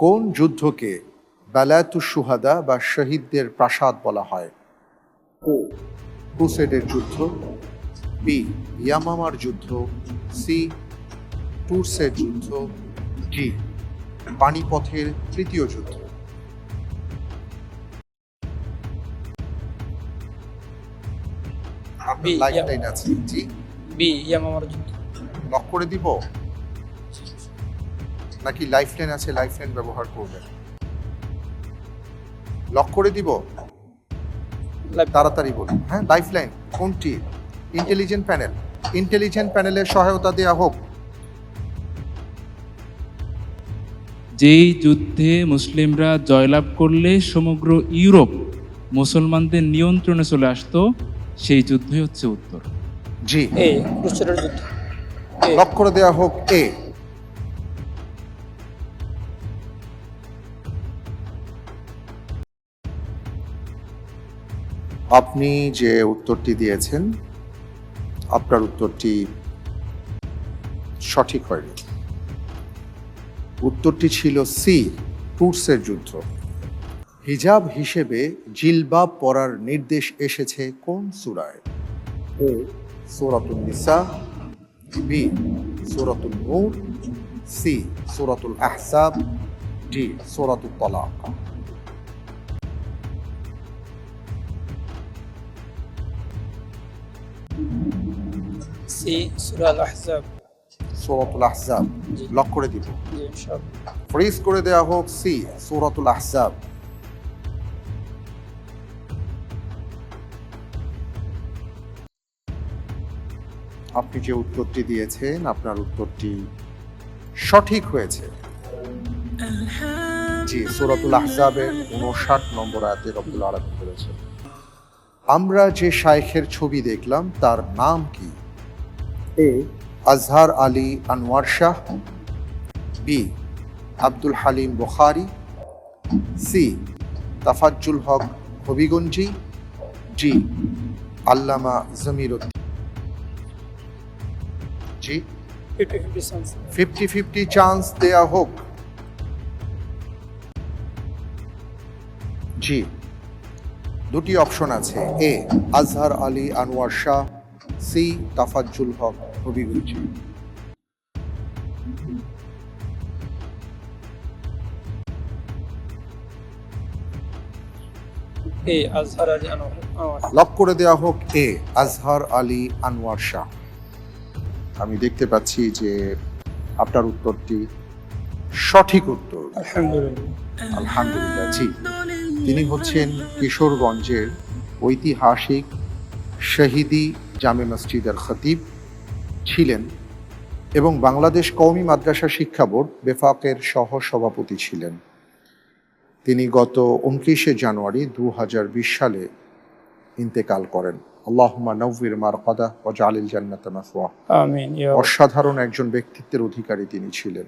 কোন যুদ্ধকে বেলায়াতু সুহাদা বা শহীদদের প্রাসাদ বলা হয়? ও ক্রুসেডের যুদ্ধ বি ইয়ামামার যুদ্ধ সি টুরসের যুদ্ধ ডি পানিপথের তৃতীয় যুদ্ধ। আপনার লাইফ লাইন আছে। জি। বি ইয়ামামার যুদ্ধ। লক করে দিব। নাকি লাইফ লাইন আছে লাইফ লাইন ব্যবহার করবেন লক করে দিব? তাড়াতাড়ি বলুন। হ্যাঁ লাইফ লাইন কোনটি? ইন্টেলিজেন্ট প্যানেল ইন্টেলিজেন্ট প্যানেলের সহায়তা দেওয়া হোক। যেই যুদ্ধে মুসলিমরা জয়লাভ করলে সমগ্র ইউরোপ মুসলমানদের নিয়ন্ত্রণে চলে আসতো সেই যুদ্ধই হচ্ছে উত্তর। জি। লক করে দেওয়া হোক এ। আপনি যে উত্তরটি দিয়েছেন, আপনার উত্তরটি সঠিক হয়নি। উত্তরটি ছিল সি, টুরসের যুদ্ধ। হিজাব হিসেবে জিলবাব পরার নির্দেশ এসেছে কোন সুরায়? ও সূরাতুন নিসা, বি সূরাতুল নূর, সি, সূরাতুল আহসাব, ডি সূরাতুল তালাক। সি সূরা আল আহজাব সূরাতুল আহসাব জি। লক করে দিব। ফ্রিজ করে দেওয়া হোক সি সূরাতুল আহসাব আপনি যে উত্তরটি দিয়েছেন আপনার উত্তরটি সঠিক হয়েছে। জি সূরাতুল আহজাবের উনষাট নম্বর আয়াতে রব্বুল আলামিন বলেছেন আমরা যে শায়েখের ছবি দেখলাম তার নাম কি? A Azhar Ali Anwar Shah, B Abdul Halim Bukhari, C Tafazzul Haque Habiganji, G Allama Jamiruddin. G. Fifty fifty chance দেয়া হোক। জি। দুটি অপশন আছে, A Azhar Ali Anwar Shah C Tafazzul Haque Habiganji A Azhar Ali Anwar. Anwar lock করে দেওয়া হোক এ আজহার আলী আনোয়ার শাহ। আমি দেখতে পাচ্ছি যে আপনার উত্তরটি সঠিক উত্তর। আলহামদুলিল্লাহ। আলহামদুলিল্লাহ জি। তিনি হচ্ছেন কিশোরগঞ্জের ঐতিহাসিক শহীদি জামে মসজিদের খতিব ছিলেন এবং বাংলাদেশ কওমি মাদ্রাসা শিক্ষা বোর্ড বেফাকের সহ সভাপতি ছিলেন। তিনি গত উনত্রিশে জানুয়ারি দু হাজার বিশ সালে ইন্তেকাল করেন। আল্লাহুম্মা নওয়ির মারকাদা ওয়া জালিল জান্নাতা অসাধারণ একজন ব্যক্তিত্বের অধিকারী তিনি ছিলেন।